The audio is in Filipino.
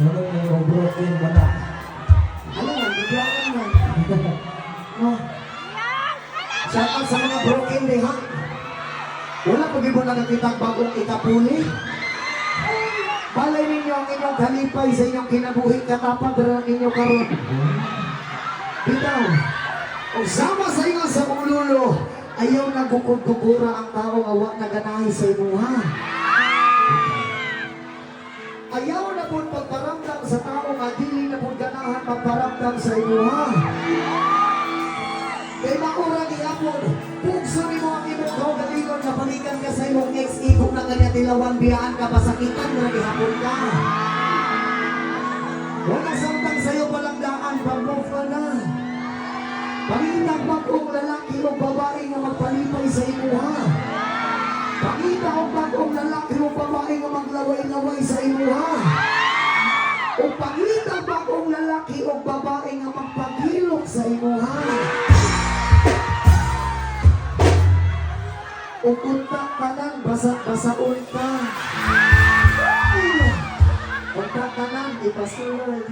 Ayun, wala. Ano yan, biglaan yan. no. Shout out sa mga broken day, ha? Wala pag mo nakakita ang bagong ikapuli. Balay ninyo ang inyong kalipay sa inyong kinabuhi katapad rin ninyo karon. Bitaw, kung sama sa inyo sa ululo, ayaw nagukod-kukura ang tao nga wa naganahi sa imuha. Ayaw na po magparamdam sa imuha. Kay maura ni Apod, pugso ni mo ang imong kaugalingon nga balikan ka sa imong ex ikong na kanya tilawan biyaan ka pasakitan na gihapon ka. Wala samtang sa'yo palang daan, pag-move ka na. Bagong lalaki o babae nga magpagilok sa imuha. O kunta ka lang, basa-basaon ka. Kunta ka lang, ipasulod.